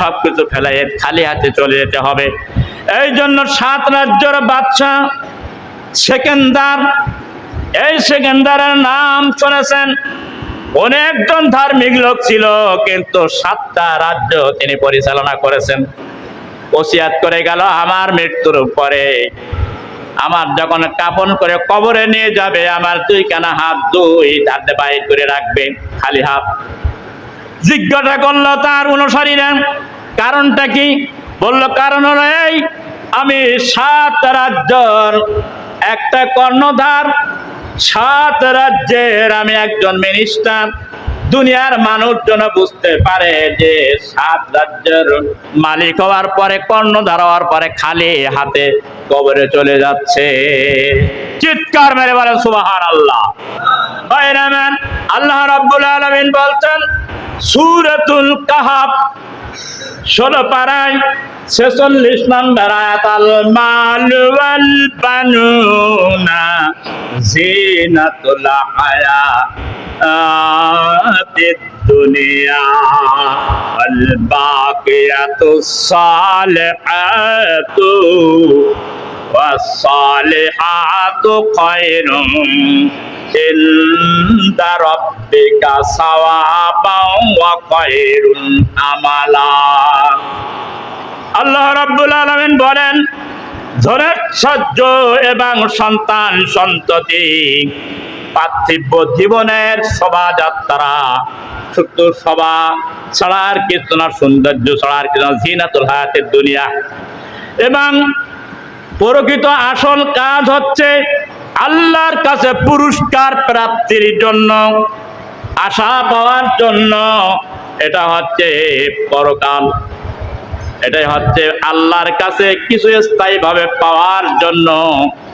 সবকিছু ফেলাই খালি হাতে চলে যেতে হবে। এই জন্য সাত রাজ্যের বাদশাহ সেকেন্দার, এই সেকেন্দারের নাম শুনেছেন। অনেকজন ধার্মিক লোক ছিল, কিন্তু সাতটা রাজ্য তিনি পরিচালনা করেছেন। ওসিয়াত করে গেল, আমার মৃত্যুর পরে। আমার যখন কাপন করে কবরে নিয়ে যাবে, আমার দুই কানা হাত দুই হাতে বাইর করে রাখবে, খালি হাত। জিজ্ঞাসা করল তার অনুসারীরা। কারণটা কি? বলল, কারণ হলো এই, আমি সাত রাজ্যর একটা কর্ণধার, সাত রাজ্যের আমি একজন মিনিস্টার দুনিয়ার মানুষ যেন বুঝতে পারে যে সাত রাজ্যের মালিক হওয়ার পরে, কর্ণধার হওয়ার পরে খালি হাতে কবরে চলে যাচ্ছে। চিৎকার মেরে বলেন সুবাহান আল্লাহ আল্লাহ রাব্বুল আলামিন বলছেন সূরাতুল কাহাফ। ষোলো পাড়ায় ছেচল্লিশ নম্বর আয়াত আল মাল ওয়াল বানুনা জিনাতুল হায়া দুনিয়া আল বাকিয়াতুস সালিহাতু والصالحات خير عند ربك ثوابا وخير আমালা আল্লাহ রাব্বুল আলামিন বলেন ধনের সহ্য এবং সন্তান সন্ততি পার্থিব জীবনের শোভাযাত্রা শুধু সভা ছাড়ার কিছু না সৌন্দর্য ছাড়ার কিছু না জিনাতুল হায়াতের দুনিয়া এবং প্রকৃত আসল কাজ হচ্ছে আল্লাহর কাছে পুরস্কার প্রাপ্তির জন্য, আশা পাওয়ার জন্য। এটা হচ্ছে পরকাল। এটাই হচ্ছে আল্লাহর কাছে কিছু স্থায়ীভাবে পাওয়ার জন্য।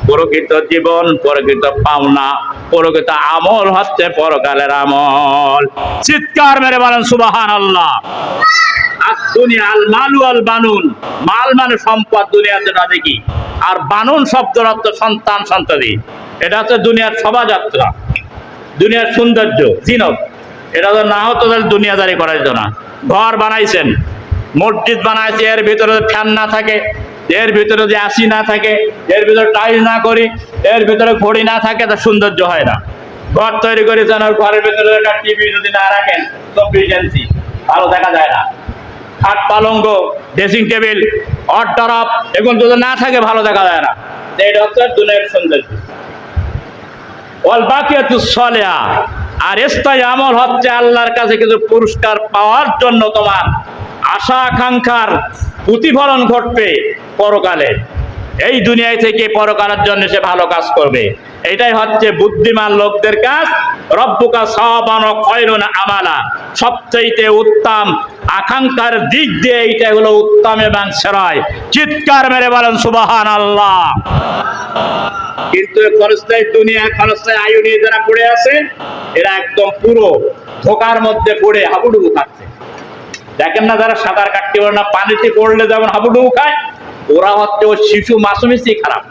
প্রকৃত জীবন, প্রকৃত পাওনা, প্রকৃত আমল হচ্ছে পরকালের আমল। চিৎকার মেরে বলেন সুবাহান আল্লাহ আর দুনিয়া আল মালু আল বানুন। মাল মানে সম্পদ, দুনিয়ার জন্য দেখি আর বানুন শব্দের অর্থ সন্তান, সন্ততি। এটা হচ্ছে দুনিয়ার শোভাযাত্রা। দুনিয়ার সৌন্দর্য, জিনত। এটা তো না হতো তাহলে দুনিয়াদারি করা যেত না। ঘর বানাইছেন, মসজিদ বানাইছে, এর ভিতরে ফ্যান না থাকে। এর ভিতরে যে আসি না থাকে, এর ভিতরে টাইল না করি, এর ভিতরে ঘড়ি না থাকে, তা সৌন্দর্য হয় না। ঘর তৈরি করেছেন আর ঘরের ভিতরে একটা টিভি যদি না রাখেন চব্বিশ ইঞ্চি ভালো দেখা যায় না। খাট পালঙ্গ ড্রেসিং টেবিল অট্টারপ এগুলো যদি না থাকে, ভালো দেখা যায় না। তো এটা হচ্ছে দুনিয়ার সৌন্দর্য। আর আমল হচ্ছে আল্লাহর কাছে কিছু পুরস্কার পাওয়ার জন্য তোমার আশা আকাঙ্ক্ষার প্রতিফলন ঘটবে পরকালে। এই দুনিয়ায় থেকে পরকালের জন্য সে ভালো কাজ করবে। এটাই হচ্ছে বুদ্ধিমান লোকদের কাজ। রব্বুকা সাবান খয়রুন আমালা। সবচাইতে উত্তম আকাঙ্ক্ষার দিক দিয়ে এইটা হলো উত্তম এবং সেরাই। চিৎকার মেরে বলেন সুবাহান আল্লাহ কিন্তু খরস্থায় দুনিয়া খরস্থায় আয়ু নিয়ে যারা পড়ে আছে, এরা একদম পুরো ধোকার মধ্যে পড়ে হাবুডুবু খাচ্ছে। দেখেন না যারা সাঁতার কাটতে পারে না, পানিতে পড়লে যেমন হাবুডুবু খায়, ওরা হচ্ছে ও শিশু মাসুমিসি খারাপ।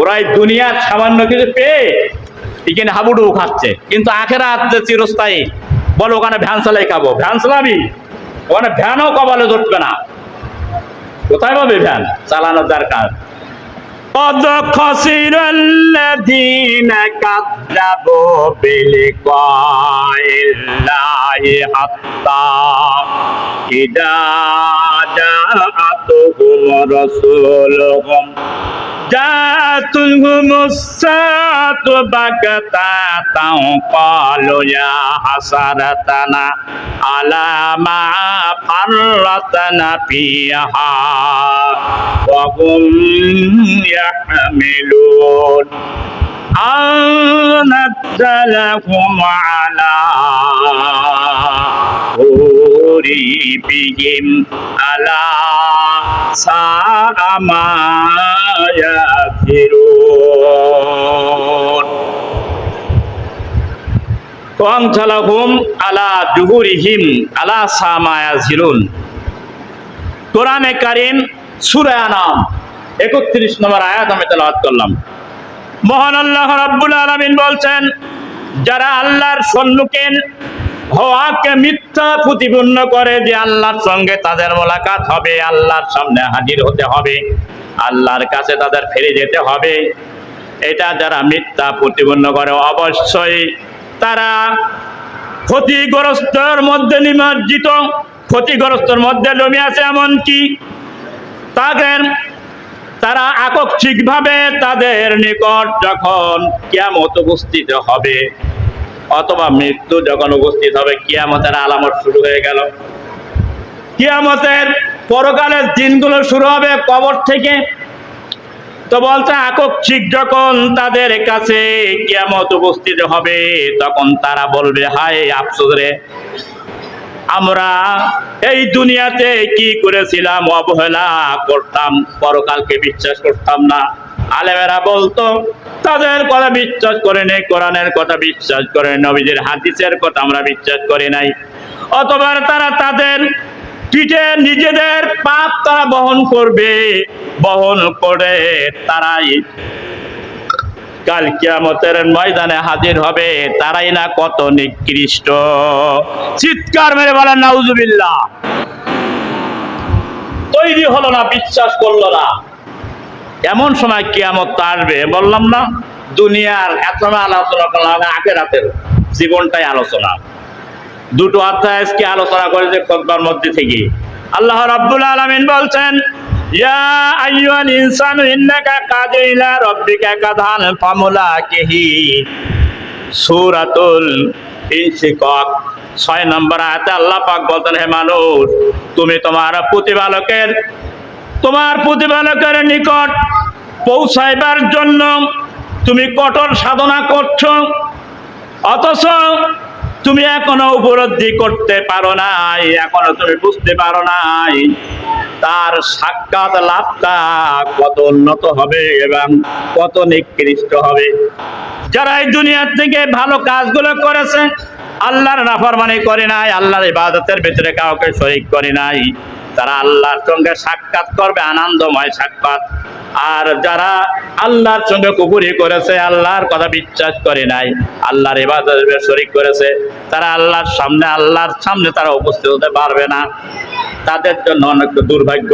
ওরা এই দুনিয়ার সামান্য কিছু পেয়ে এখানে হাবুডুবু খাচ্ছে। কিন্তু আখেরা আছে চিরস্থায়ী, বলো ওখানে ভ্যান চালাই খাব। ভ্যান চালাবি? ওখানে ভ্যানও কপালে ধরবে না। কোথায় পাবে ভ্যান? চালানোর দরকার। قد خسر الذين كذبوا بلقاء الله حتى إذا جاءتهم رسولهم جاءتهم الساعة بغتة قالوا يا حسرتنا على ما فرطنا فيها وهم يحملون أن نزلهم على قريبهم على ساء ما يذرون কংসালাহুম আলা বলছেন, যারা আল্লাহর সম্মুখে হওয়াকে মিথ্যা প্রতিপন্ন করে যে আল্লাহর সঙ্গে তাদের মোলাকাত হবে, আল্লাহর সামনে হাজির হতে হবে, আল্লাহর কাছে তাদের ফিরে যেতে হবে, এটা যারা মিথ্যা প্রতিপন্ন করে অবশ্যই তারা ক্ষতিগ্রস্তর মধ্যে নিমজ্জিত, ক্ষতিগ্রস্তর মধ্যে লমে আছে এমন কি তাদের, তারা আকস্মিকভাবে তাদের নিকট যখন কিয়ামত উপস্থিত হবে, অথবা মৃত্যু যখন উপস্থিত হবে, কিয়ামতের আলামত শুরু হয়ে গেল। কিয়ামতের পরকালের দিনগুলো শুরু হবে কবর থেকে। তো বলছে আকস্মিক যখন তাদের কাছে কিয়ামত উপস্থিত হবে, তখন তারা বলবে, হায় আফসোস রে, আমরা এই দুনিয়াতে কি করেছিলাম, অবহেলা করতাম, পরকালকে বিশ্বাস করতাম না। আলেমেরা বলতো, তাদের কথা বিশ্বাস করে নেই কোরআনের কথা বিশ্বাস করে নবীদের হাদিসের কথা আমরা বিশ্বাস করি নাই। অথবা তারা তাদের পিঠে নিজেদের পাপ তারা বহন করবে, বহন করে তারাই কাল কিয়ামতের ময়দানে হাজির হবে, তারাই না কত নিকৃষ্ট। চিৎকার মেরে বলেন, নাউজুবিল্লাহ। তৈরি হলো না, বিশ্বাস করল না। এমন সময় কিয়ামত আসবে, বললাম না, দুনিয়ার এত আলোচনা করলাম আখেরাতের জীবনটাই আলোচনা। দুটো অধ্যায় আজকে আলোচনা করেছে খোদবার মধ্যে থেকে। আল্লাহ রাব্বুল আলামিন বলছেন, ইয়া আইয়ুহাল ইনসানু ইন্নাকা কাদির ইলা রাব্বিকা কাদহান ফামুলাকিহি। সূরাতুল ইনশিকাক ছয় নম্বর আয়াতে আল্লাহ পাক বলতেন, হে মানুষ, তুমি তোমার প্রতিপালকের তোমার প্রতিপালকের নিকট পৌঁছাইবার জন্য তুমি কঠোর সাধনা করছ। অথচ তুমি এখনও উপলব্ধি করতে পারো নাই, এখনও তুমি বুঝতে পারো নাই। তার সাক্ষাৎ লাভটা কত উন্নত হবে এবং কত নিকৃষ্ট হবে। যারা এই দুনিয়ার থেকে ভালো কাজগুলো করেছে, আল্লাহর নাফরমানি করে নাই, আল্লাহর ইবাদতের ভিতরে কাউকে শরিক করে নাই। তারা আল্লাহর সঙ্গে সাক্ষাৎ করবে, আনন্দময় সাক্ষাৎ। আর যারা আল্লাহর সঙ্গে কুকুরি করেছে, আল্লাহর কথা বিশ্বাস করে নাই। আল্লাহর ইবাদতের শরিক করেছে। তারা আল্লাহর সামনে আল্লাহর সামনে তারা উপস্থিত হতে পারবে না। তাদের জন্য অনেক দুর্ভাগ্য।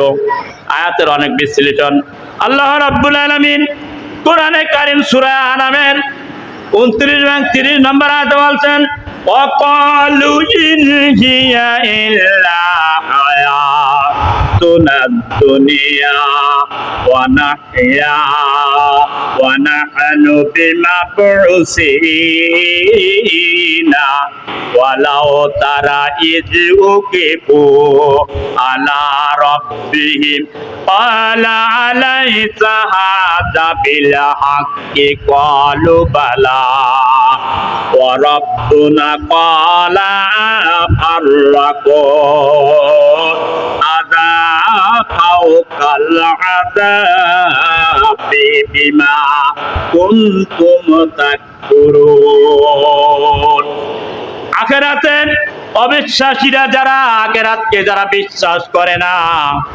আয়াতের অনেক বিশ্লেষণ। আল্লাহ রাব্বুল আলামিন কোরআনে কারিম সূরা আনামের উনত্রিশ এবং তিরিশ নম্বর আয়াতে বলছেন অকালু ইল্লা হায়াতুনা দুনিয়া ওয়া নাহয়া ওয়া নাহনু বিমাবউসিনা ওয়ালাউ তারা ইজ উকিফু আলা রাব্বিহিম ক্বালা আলাইসা হাদা বিল হাক্কি ক্বালু ফাওকাল আদাবি বিমা কুনতুম তাকফুরুন আখেরাতের অবিশ্বাসীরা যারা আখেরাতকে যারা বিশ্বাস করে না,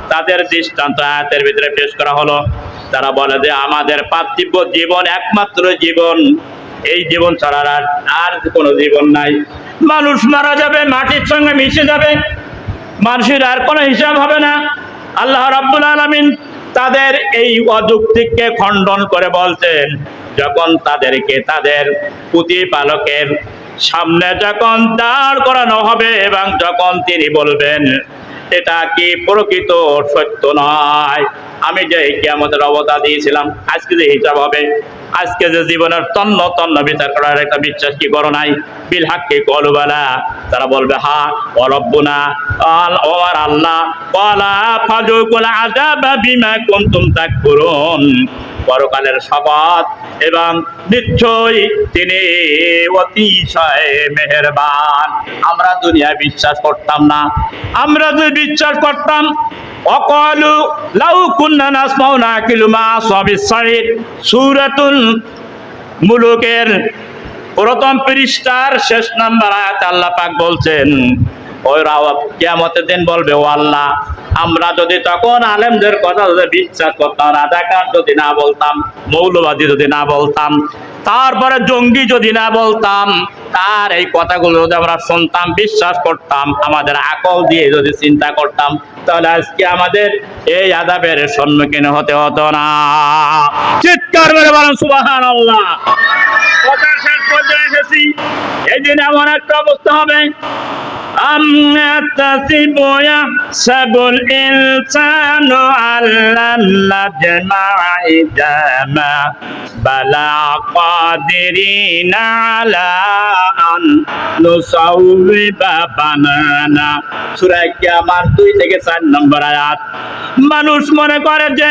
তাদের দৃষ্টান্ত আয়াতের ভিতরে পেশ করা হলো। তারা বলে যে, আমাদের পার্থিব জীবন একমাত্র জীবন। এই জীবন ছাড়া আর কোনো জীবন নাই। মানুষ মারা যাবে, মাটির সঙ্গে মিশে যাবে। মানুষের আর কোনো হিসাব হবে না। আল্লাহ রাব্বুল আলামিন তাদের এই অযৌক্তিককে খণ্ডন করে বলছেন, যখন তাদেরকে তাদের প্রতিপালকের সামনে যখন দাঁড় করানো হবে এবং যখন তিনি বলবেন, এটা কি প্রকৃত সত্য নয়? আমি যে কিয়ামতের অবতা দিয়েছিলাম, আজকে যে হিসাব হবে আজকে যে জীবনের তন্ন তন্ন বিচার করার একটা বিশ্বাস কি করো নাই? বিল হাক্কি কলুবালা তারা বলবে, হা অরব্বুনা আল ওর আল্লাহ। কলা ফাজুকুল আযাবা বিমা কুনতুম তাকফুরুন। পরকালের শপথ। এবং নিশ্চয়ই তিনি অতিশয় মেহেরবান। আমরা দুনিয়ায় বিশ্বাস করতাম না। আমরা যদি বিশ্বাস করতাম অকলু লাউ কুন্না নাসমাউ নাকিলু মা সাবিস সাইদ সূরাতুল মুলুকের প্রথম পৃষ্ঠার শেষ নাম্বার আয়াত আল্লাহ পাক বলছেন ওরা কেয়ামতের দিন বলবে, ও আল্লাহ, আমরা যদি তখন আলেমদের কথা যদি বিশ্বাস করতাম, রাজাকার যদি না বলতাম, মৌলবাদী যদি না বলতাম, তারপরে জঙ্গি যদি না বলতাম তার এই কথাগুলো যদি আমরা শুনতাম বিশ্বাস করতাম আমাদের আকল দিয়ে যদি চিন্তা করতাম তাহলে আজকে আমাদের এই আদাবের সম্মুখীন হতে হতো না চিৎকার মেরে বলেন সুবাহান আল্লাহ কথা শেষ পর্যায়ে এসেছি এই দিন এমন একটা অবস্থা হবে أم يحتسب يحسب الإنسان أن لن نجمع عظاما بلى قادرين على أن نصوب بنانا সূরা কিয়ামার দুই থেকে চার নম্বর আয়াত মানুষ মনে করে যে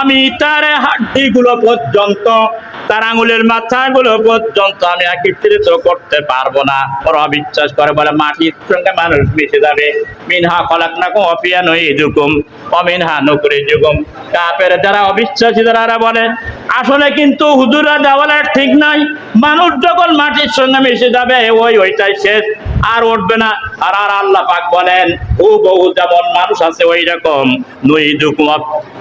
আমি তার হাড্ডিগুলো পর্যন্ত তার আঙুলের মাথাগুলো পর্যন্ত আমি একত্রিত করতে পারবো না ওরা অবিশ্বাস করে বলে মাটির সঙ্গে মানুষ মিশে যাবে মিনহা খলাক না কো অপিয়া নই জুকুম অমিনহা নকরি জুকুম কাপের যারা অবিশ্বাসী যারা বলে আসলে কিন্তু হুজুরা দেওয়ালে ঠিক নাই মানুষ যখন মাটির সঙ্গে মিশে যাবে, ওই ওইটাই শেষ। আর উঠবে না। আর আর আল্লাহ পাক বলেন ও বহু যেমন মানুষ আছে ওই রকম নই জুকুম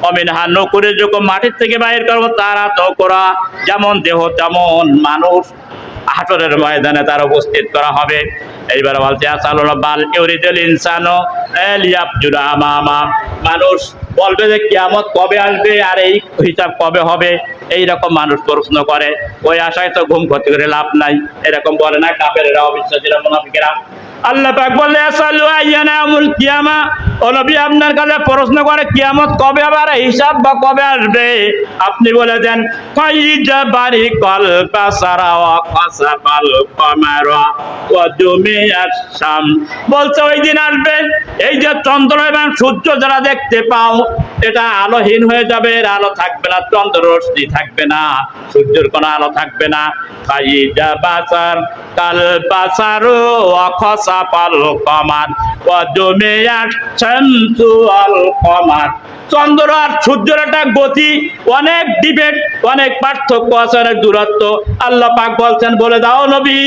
অমিনহা নকরি জুকুম মাটির থেকে বাইর করব, তারা তো করা যেমন দেহ, তেমন মানুষ হাটরের ময়দানে তার উপস্থিত করা হবে। এইবার বলছে আসাল বাল ইউরিদুল ইনসানো এলিয়াবজুরা আমামা। মানুষ বলবে যে কেমন কবে আসবে আর এই হিসাব কবে হবে? এইরকম মানুষ প্রশ্ন করে। ওই আশায় তো ঘুম ক্ষতি করে লাভ নাই। এরকম বলে না কাপের এরা অবিশ্বাসীরা, মুনাফিকেরা। আল্লাহ পাক বললে, আসালু আইয়ানা আমুল কিয়ামা। ও নবী, আপনার কাছে প্রশ্ন করে, কিয়ামত কবে আবার হিসাব বা কবে আসবে? আপনি বলে দেন, ফাইজা বাড়ি কল কাসারা ওয়া কাসাবাল কমারা ওয়া জুমিয়াস শাম বলছে, ওই দিন আসবে। এই যে চন্দ্র এবং সূর্য যারা দেখতে পাও, এটা আলোহীন হয়ে যাবে। এর আলো থাকবে না, চন্দ্র রশ্মি থাকবে না, সূর্যের কোনো আলো থাকবে না। ফাইজা বাসার কাল বাসারু অখসা চন্দ্র আর সূর্যের একটা গতি, অনেক ডিবেট অনেক পার্থক্য আছে, অনেক দূরত্ব। আল্লাহ পাক বলছেন, বলে দাও নবী,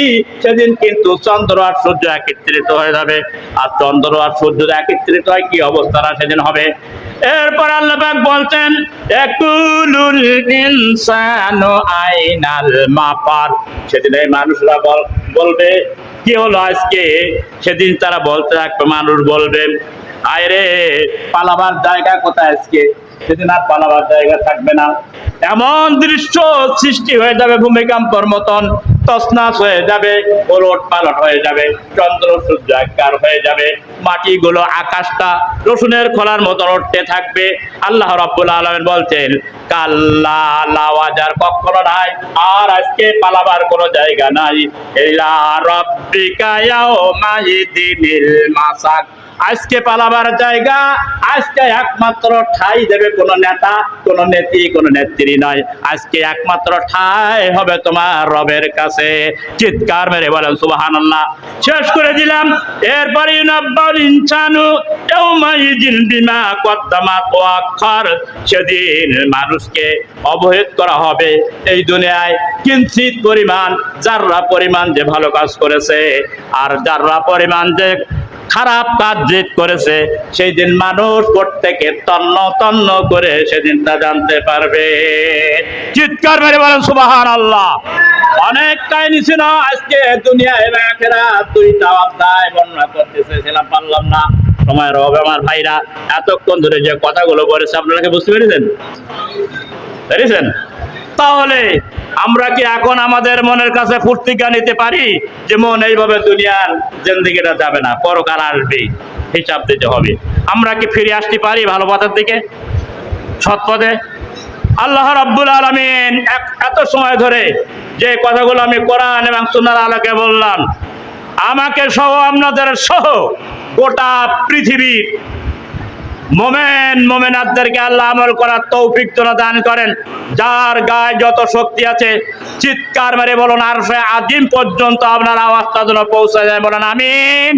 সেদিন কিন্তু চন্দ্র আর সূর্য একত্রিত হয়ে যাবে। আর চন্দ্র আর সূর্য একত্রিত হয়, কি অবস্থাটা সেদিন হবে? এরপর আল্লাহ পাক বলছেন, একুলুল ইনসানু আইনাল মাপার সেদিন এই মানুষরা বলবে কি হলো আজকে? সেদিন তারা বলতে থাকবে মানুষ বলবে, আয়রে, পালাবার জায়গা কোথায় আজকে? সেদিন আর পালাবার জায়গা থাকবে না। এমন দৃশ্য সৃষ্টি হয়ে যাবে ভূমিকম্পর মতন। তসনাস হয়ে যাবে, ওলট পালট হয়ে যাবে, চন্দ্র সূর্য একার হয়ে যাবে, মাটিগুলো আকাশটা রসুনের খোলার মতো উঠতে থাকবে। আল্লাহ রাব্বুল আলামিন বলছেন, কাল্লা লাওয়াজার কখনো নাই, আর আজকে পালাবার কোনো জায়গা নাই। ইলা রাব্বিকা ইয়াউমাইদিনিল মাসাক। আজকে পালাবার জায়গা, আজকে একমাত্র ঠাই দেবে কোনো নেতা, কোনো নেত্রী কোনো নেত্রী নয়। আজকে একমাত্র ঠাই হবে তোমার রবের কাছে। চিৎকার মেরে বলেন, সুবহানাল্লাহ। শেষ করে দিলাম। এরপরে ইউনাব্বাউল ইনসানু বিমা কদ্দামাত ওয়া আখার সেদিন মানুষকে অবহিত করা হবে এই দুনিয়ায়। কিঞ্চিত পরিমাণ, যাররা পরিমাণ যে ভালো কাজ করেছে, আর যাররা পরিমাণ যে খারাপ কাজ যে করেছে সেই দিন মানুষ প্রত্যেকে তন্ন তন্ন করে সেদিন তা জানতে পারবে। চিৎকার মেরে বলেন সুবাহান আল্লাহ অনেক কাহিনী ছিল আজকে দুনিয়া এবং আখেরা দুইটা অধ্যায় বর্ণনা করতে চেয়েছিলাম পারলাম না। সময়ের অভাবে আমার ভাইরা এতক্ষণ ধরে যে কথাগুলো বলেছে আপনারা কি বুঝতে পেরেছেন? পেরেছেন? তাহলে আমরা কি এখন আমাদের মনের কাছে ফুর্তিকা নিতে পারি যে মন এইভাবে দুনিয়ার জিন্দিগিটা যাবে না? পরকাল আসবে হিসাব দিতে হবে। আমরা কি ফিরে আসতে পারি ভালো পথের দিকে? সৎ পথে? আল্লাহ রাব্বুল আলামিন এত সময় ধরে যে কথাগুলো আমি কোরআন এবং সুন্নাহর আলোকে বললাম, আমাকে সহ আপনাদের সহ গোটা পৃথিবীর মোমেন, মোমেনাতদেরকে আল্লাহ আমল করার তৌফিক তোরা দান করেন। যার গায়ে যত শক্তি আছে, চিৎকার মেরে বলুন, আর সে আদিম পর্যন্ত আপনার আওয়াজটা যেন পৌঁছে যায় বলেন, আমিন।